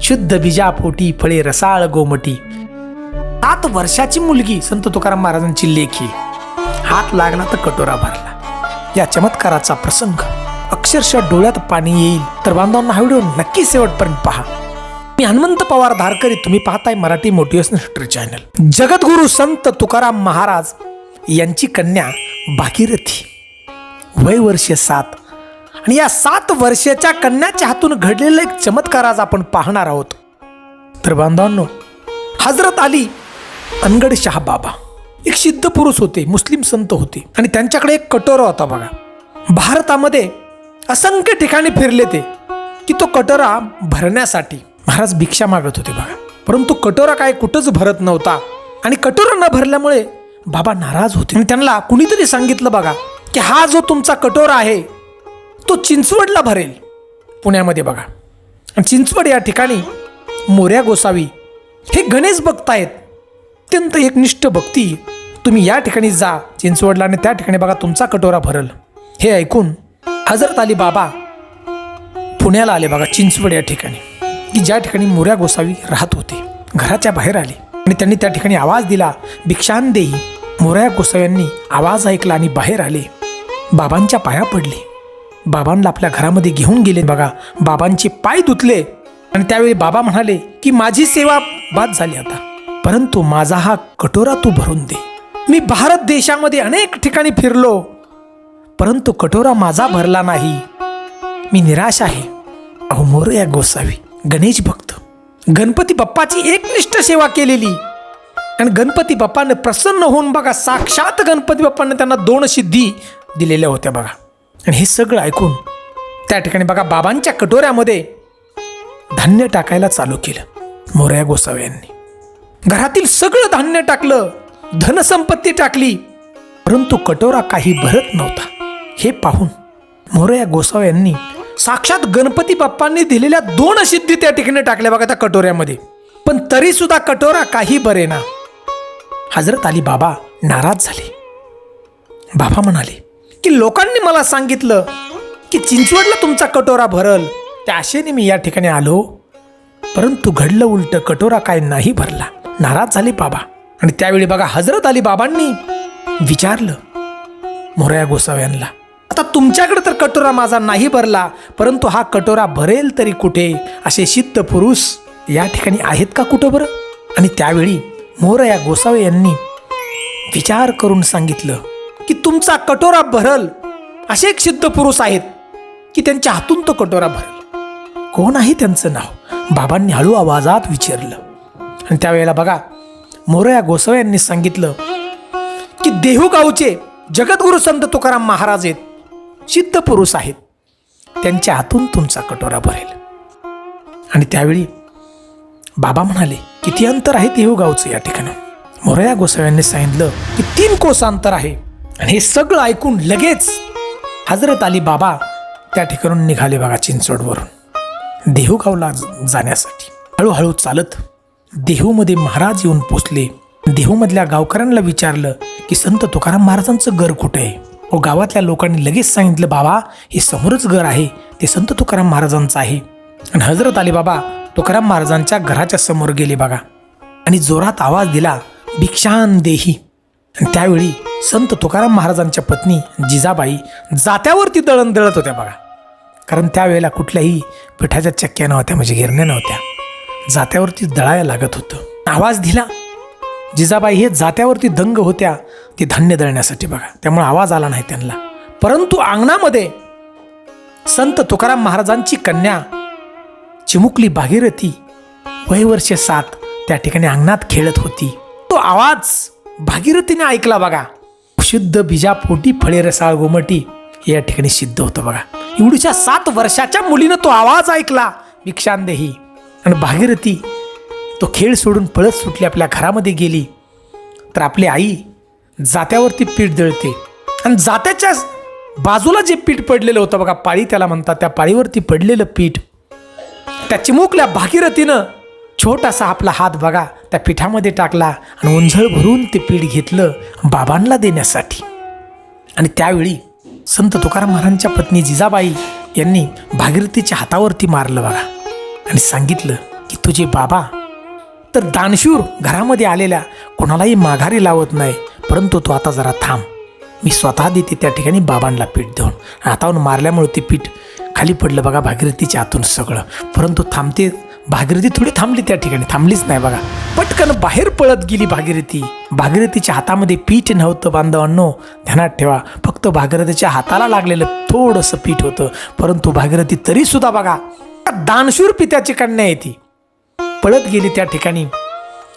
शुद्ध बीजापोटी फळे रसाळ गोमटी. सात वर्षाची मुलगी संत तुकाराम महाराजांची लेखी. हात लागला तर कटोरा भरला. या चमत्काराचा प्रसंग अक्षरशः डोळ्यात पाणी येईल. तर बांधवांना हा व्हिडिओ नक्की शेवटपर्यंत पहा. मी हनुमंत पवार धारकरी तुम्ही पाहताय Marathi motivational history channel. Jagadguru Sant Tukaram Maharaj यांची कन्या भागीरथी. वय वर्ष सात. आणि या सात वर्षाच्या कन्याच्या हातून घडलेला एक चमत्कार आज आपण पाहणार आहोत. तर बांधवांनो हजरत अली अनगड शाह बाबा एक सिद्ध पुरुष होते मुस्लिम संत होते आणि त्यांच्याकडे एक कटोरा होता बघा. भारतामध्ये असंख्य ठिकाणी फिरले ते की तो कटोरा भरण्यासाठी महाराज भिक्षा मागत होते बघा. परंतु कटोरा काय कुठंच भरत नव्हता आणि कटोरा न भरल्यामुळे बाबा नाराज होते. आणि त्यांना कुणीतरी सांगितलं बघा की हा जो तुमचा कटोरा आहे तो चिंचवडला भरेल. पुण्यामध्ये बघा. आणि चिंचवड या ठिकाणी मोऱ्या गोसावी हे गणेश भक्त आहेत अत्यंत एकनिष्ठ भक्ती. तुम्ही या ठिकाणी जा. चिंचवडला आणि त्या ठिकाणी बघा तुमचा कटोरा भरल. हे ऐकून हजरत अली बाबा पुण्याला आले बघा चिंचवड या ठिकाणी. की ज्या ठिकाणी मोऱ्या गोसावी राहत होते. घराच्या बाहेर आले. आणि त्यांनी त्या ठिकाणी आवाज दिला. भिक्षान देई मोऱ्या गोसाव्यांनी आवाज ऐकला आणि बाहेर आले. बाबांच्या पाया पडले. बाबांना आपल्या घरामध्ये घेऊन गेले. बघा बाबांचे पाय धुतले आणि त्यावेळी बाबा म्हणाले की माझी सेवा बाद झाली आता. परंतु माझा हा कटोरा तू भरून दे. मी भारत देशामध्ये अनेक ठिकाणी फिरलो. परंतु कटोरा माझा भरला नाही. मी निराश आहे. अहो मोरया गोसावी गणेश भक्त. गणपती बाप्पाची एकनिष्ठ सेवा केलेली. आणि गणपती बाप्पाने प्रसन्न होऊन बघा साक्षात गणपती बाप्पाने त्यांना दोन सिद्धी दिलेल्या होत्या बघा. आणि हे सगळं ऐकून त्या ठिकाणी बघा बाबांच्या कटोऱ्यामध्ये धान्य टाकायला चालू केलं मोरया गोसावी यांनी. घरातील सगळं धान्य टाकलं धनसंपत्ती टाकली परंतु कटोरा काही भरत नव्हता. हे पाहून मोरया गोसावी यांनी साक्षात गणपती बाप्पांनी दिलेल्या दोन सिद्धी त्या ठिकाणी टाकल्या बघा त्या कटोऱ्यामध्ये. पण तरी सुद्धा कटोरा काही बरेना हजरत अली बाबा नाराज झाले. बाबा म्हणाले की लोकांनी मला सांगितलं की चिंचवडला तुमचा कटोरा भरल. त्या आशेने मी या ठिकाणी आलो. परंतु घडलं उलट कटोरा काय नाही भरला. नाराज झाले बाबा. आणि त्यावेळी बघा हजरत अली बाबांनी विचारलं मोरया गोसाव्यांना आता तुमच्याकडे तर कटोरा माझा नाही भरला परंतु हा कटोरा भरेल तरी कुठे? असे सिद्ध पुरुष या ठिकाणी आहेत का कुठं बरं? आणि त्यावेळी मोरया गोसावे यांनी विचार करून सांगितलं तुमचा कटोरा भरल. असे एक सिद्ध पुरुष आहेत की त्यांच्या हातून तो कटोरा भरल. कोण आहे त्यांचं नाव? बाबांनी हळू आवाजात विचारलं. आणि त्यावेळेला बघा मोरया गोसावे यांनी सांगितलं की देहू गावचे जगद्गुरु संत तुकाराम महाराज आहेत सिद्ध पुरुष आहेत. त्यांच्या हातून तुमचा कटोरा भरेल. आणि त्यावेळी बाबा म्हणाले किती अंतर आहे देहू गावचं या ठिकाणी? मोरया गोसाव्यांनी सांगितलं की तीन कोस अंतर आहे. आणि हे सगळं ऐकून लगेच हजरत अली बाबा त्या ठिकाणून निघाले बघा चिंचवडवरून. देहूगावला जाण्यासाठी. हळूहळू चालत देहूमध्ये महाराज येऊन पोचले. देहूमधल्या गावकऱ्यांना विचारलं की संत तुकाराम महाराजांचं घर कुठे आहे? व गावातल्या लोकांनी लगेच सांगितलं बाबा हे समोरच घर आहे. ते संत तुकाराम महाराजांचं आहे. आणि हजरत अली बाबा तुकाराम महाराजांच्या घराच्या समोर गेले बघा. आणि जोरात आवाज दिला भिक्षान देही. आणि त्यावेळी संत तुकाराम महाराजांच्या पत्नी जिजाबाई जात्यावरती दळण दळत होत्या बघा. कारण त्यावेळेला कुठल्याही पिठाच्या चक्क्या नव्हत्या म्हणजे गिरण्या नव्हत्या. जात्यावरती दळायला लागत होतं. आवाज दिला. जिजाबाई हे जात्यावरती दंग होत्या ती धान्य दळण्यासाठी बघा. त्यामुळे आवाज आला नाही त्यांना. परंतु अंगणामध्ये संत तुकाराम महाराजांची कन्या चिमुकली भागीरथी वयवर्षे सात त्या ठिकाणी अंगणात खेळत होती. तो आवाज भागीरथीने ऐकला बघा. शुद्ध बीजापोटी फळे रसाळ गोमटी या ठिकाणी सिद्ध होतं बघा. एवढीच्या सात वर्षाच्या मुलीनं तो आवाज ऐकला भिक्षांदेही. आणि भागीरथी तो खेळ सोडून पळत सुटली आपल्या घरामध्ये गेली. तर आपली आई जात्यावरती पीठ दळते. आणि जात्याच्या बाजूला जे पीठ पडलेलं होतं बघा पाळी त्याला म्हणतात त्या पाळीवरती पडलेलं पीठ त्या चिमुकल्या भागीरथीनं छोटासा आपला हात बघा त्या पिठामध्ये टाकला आणि उंझळ भरून ते पीठ घेतलं बाबांना देण्यासाठी. आणि त्यावेळी संत तुकाराम महाराजांच्या पत्नी जिजाबाई यांनी भागीरथीच्या हातावरती मारलं बघा. आणि सांगितलं की तुझे बाबा तर दानशूर घरामध्ये आलेल्या कोणालाही माघारी लावत नाही परंतु तो आता जरा थांब. मी स्वतः देते त्या ठिकाणी बाबांना पीठ देऊन. हातावरून मारल्यामुळे ते पीठ खाली पडलं बघा भागीरथीच्या हातून सगळं. परंतु थांबते भागीरथी थोडी थांबली त्या ठिकाणी थांबलीच नाही बघा. पटकन बाहेर पळत गेली भागीरथी. भागीरथीच्या हातामध्ये पीठ नव्हतं बांधवांनो. ध्यानात ठेवा फक्त भागीरथीच्या हाताला लागलेलं थोडंसं पीठ होतं. परंतु भागीरथी तरी सुद्धा बघा दानशूर पित्याची कन्या आहे ती. पळत गेली त्या ठिकाणी.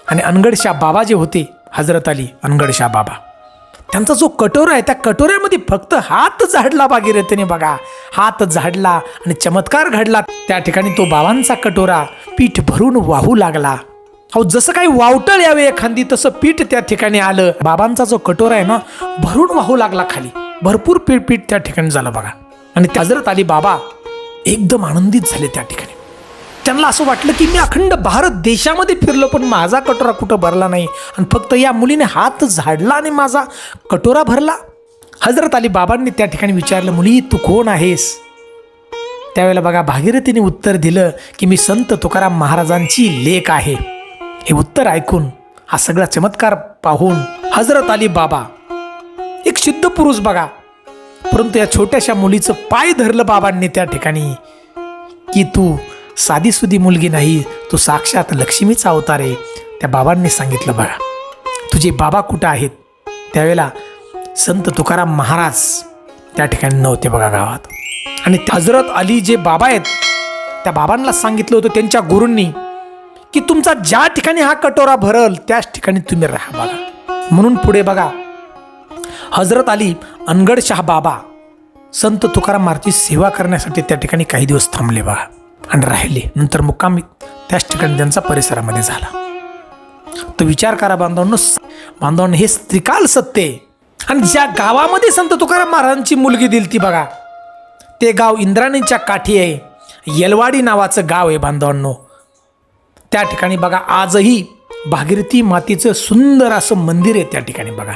आणि अनगडशाह बाबा जे होते हजरत अली अनगडशाह बाबा. त्यांचा जो कटोरा आहे त्या कटोऱ्यामध्ये फक्त हात झाडला भागीरथीने बघा. हात झाडला आणि चमत्कार घडला. त्या ठिकाणी तो बाबांचा कटोरा पीठ भरून वाहू लागला. अहो जसं काही वावटळ यावे एखादी तसं पीठ त्या ठिकाणी आलं. बाबांचा जो कटोरा आहे ना भरून वाहू लागला खाली. भरपूर पीठ पीठ त्या ठिकाणी झालं बघा. आणि त्या हजरत आली बाबा एकदम आनंदित झाले त्या ठिकाणी. त्यांना असं वाटलं की मी अखंड भारत देशामध्ये फिरलो पण माझा कटोरा कुठं भरला नाही. आणि फक्त या मुलीने हात झाडला आणि माझा कटोरा भरला. हजरत अली बाबांनी त्या ठिकाणी विचारलं मुली तू कोण आहेस? त्यावेळेला बघा भागीरथीने उत्तर दिलं की मी संत तुकाराम महाराजांची लेख आहे. हे उत्तर ऐकून हा सगळा चमत्कार पाहून हजरत अली बाबा एक सिद्ध पुरुष बघा परंतु या छोट्याशा मुलीचं पाय धरलं बाबांनी त्या ठिकाणी की तू साधीसुधी मुलगी नाही तू साक्षात लक्ष्मीचा अवतार आहे. त्या बाबांनी सांगितलं बघा तुझे बाबा कुठं आहेत? त्यावेळेला संत तुकाराम महाराज त्या ठिकाणी नव्हते बघा गावात. आणि हजरत अली जे बाबा आहेत त्या बाबांना सांगितलं होतं त्यांच्या गुरूंनी की तुमचा ज्या ठिकाणी हा कटोरा भरल त्याच ठिकाणी तुम्ही राहा बघा म्हणून पुढे बघा हजरत अली अनगड शाह बाबा संत तुकारामारची सेवा करण्यासाठी त्या ठिकाणी काही दिवस थांबले बघा आणि राहिले. नंतर मुक्कामी त्याच ठिकाणी त्यांचा परिसरामध्ये झाला. तो विचार करा बांधवांनो बांधवांनो हे त्रिकाल सत्य आणि ज्या गावामध्ये संत तुकाराम महाराजांची मुलगी दिली ती बघा ते गाव इंद्राणीच्या काठी आहे. येलवाडी नावाचं गाव आहे बांधवांनो. त्या ठिकाणी बघा आजही भागीरथी मातीचं सुंदर असं मंदिर आहे त्या ठिकाणी बघा.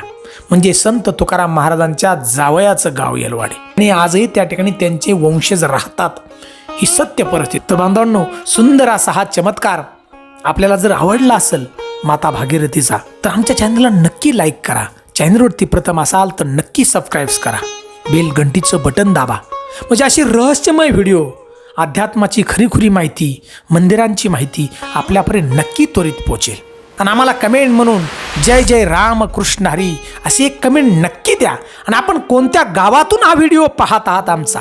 म्हणजे संत तुकाराम महाराजांच्या जावयाचं गाव येलवाडे. आणि आजही त्या ठिकाणी त्यांचे वंशज राहतात. ही सत्य परिस्थिती. तर बांधवांनो सुंदर असा हा चमत्कार आपल्याला जर आवडला असेल माता भागीरथीचा तर आमच्या चॅनलला नक्की लाईक करा. चॅनलवरती प्रथम असाल तर नक्की सबस्क्राईब्स करा. बेल घंटीचं बटन दाबा. म्हणजे अशी रहस्यमय व्हिडिओ अध्यात्माची खरीखुरी माहिती मंदिरांची माहिती आपल्यापर्यंत नक्की त्वरित पोचेल आणि आम्हाला कमेंट म्हणून जय जय राम कृष्ण हरी अशी एक कमेंट नक्की द्या. आणि आपण कोणत्या गावातून हा व्हिडिओ पाहत आहात आमचा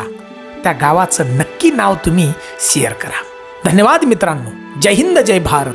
त्या गावाचं नक्की नाव तुम्ही शेअर करा. धन्यवाद मित्रांनो. जय हिंद जय भारत.